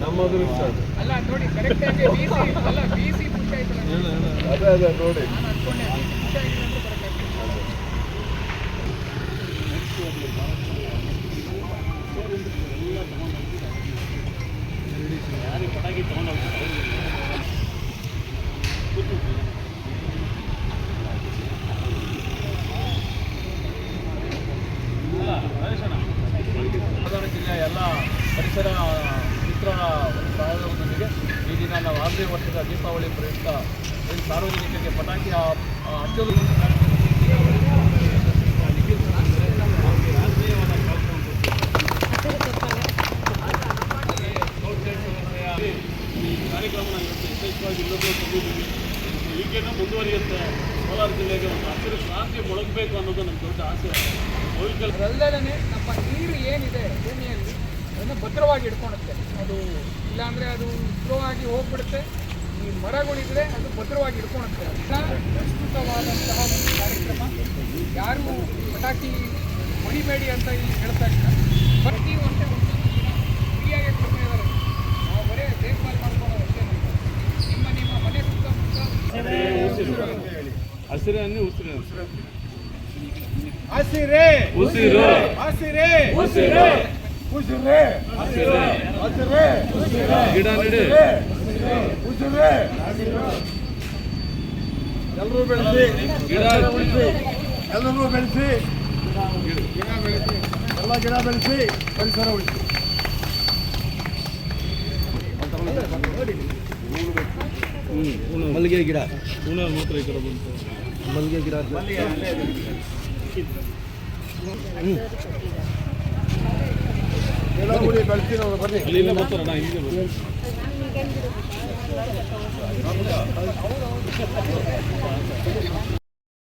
ನಮ್ಮ ಅದೃಷ್ಟ ಅದು. ಅಲ್ಲ ನೋಡಿ ಕರೆಕ್ಟ್ ಆಗಿ ಬಿ ಸಿ ಅಲ್ಲ ಬಿ ಸಿ ಪುಷ್ ಆಯ್ತಲ್ಲ ಅದೇ ಅದೇ ನೋಡಿ ಅನ್ಕೊಂಡೆ BC push ಆಗಿಲ್ಲ ಅಂತ correct ಆಗಿ. ಕೋಲಾರ ಜಿಲ್ಲೆಯ ಎಲ್ಲ ಪರಿಸರ ಮಿತ್ರ ಒಂದು ಸಹಯೋಗದೊಂದಿಗೆ ಈ ದಿನ ನಾವು ಆರನೇ ವರ್ಷದ ದೀಪಾವಳಿ ಪ್ರಯುಕ್ತ ಸಾರ್ವಜನಿಕರಿಗೆ ಪಟಾಕಿ ಈ ಹೀಗೇನೋ ಮುಂದುವರಿಯುತ್ತೆ ಕೋಲಾರ ಜಿಲ್ಲೆಗೆ ಒಂದು ಹಸಿರು ಕ್ರಾಂತಿ ಮೊಳಗಬೇಕು ಅನ್ನೋದು ನಮ್ಮ ದೊಡ್ಡ ಆಸೆ ಅಲ್ಲದೇ ನಮ್ಮ ನೀರು ಏನಿದೆ, ಭೂಮಿಯಲ್ಲಿ ಅದನ್ನು ಭದ್ರವಾಗಿ ಇಟ್ಕೊಳುತ್ತೆ ಅದು ಇಲ್ಲಾಂದರೆ ಅದು ಸ್ಲೋ ಆಗಿ ಹೋಗ್ಬಿಡುತ್ತೆ. ಈ ಮರಗಳಿದ್ರೆ ಅದು ಭದ್ರವಾಗಿ ಇಟ್ಕೊಳುತ್ತೆ ಪ್ರಸ್ತುತವಾದಂತಹ ಒಂದು ಕಾರ್ಯಕ್ರಮ. ಯಾರು ಪಟಾಕಿ ಹೊಡಿಬೇಡಿ ಅಂತ ಇಲ್ಲಿ ಹೇಳ್ತಾ ಇಲ್ಲ. ಪ್ರತಿ ವರ್ಷ ಫ್ರೀಯಾಗಿ ಕೊಡ್ತಾ ಇದ್ದಾರೆ. ನಾವು ಬರೇ ದೇಖಭಾಲ್ ಮಾಡ್ಕೊಳ್ಳೋದು ಅಷ್ಟೇ. ನಿಮ್ಮ ನಿಮ್ಮ ಮನೆ ಸುತ್ತಮುತ್ತ ಹಸಿರನ್ನೇ ಉಸಿರು ಹಸಿರೇ ಉಸಿರು. ಹಸಿರೇ ಉಸಿರು. ಉಸಿರೇ. ಹಸಿರೇ ಹಸಿರೇ ಗಿಡ ನೆಡಿ. ಉಸಿರೇ. ಎಲ್ಲರೂ ಬೆಳೆಸಿ. ಗಿಡ ಉಳಿಸಿ ಎಲ್ಲರೂ ಬೆಳೆಸಿ. ಗಿಡ ಬೆಳೆಸಿ. ಎಲ್ಲ ಗಿಡ ಬೆಳೆಸಿ. ಪರಿಸರ ಉಳಿಸಿ. ಮಲ್ಲಿಗೆ ಗಿಡ. ಹೂಣ ಮಾತ್ರ ಈ ಕಡೆ ಬಂತು. ಮಲ್ಲಿಗೆ ಗಿಡ. ನಾವು ಬನ್ನಿ.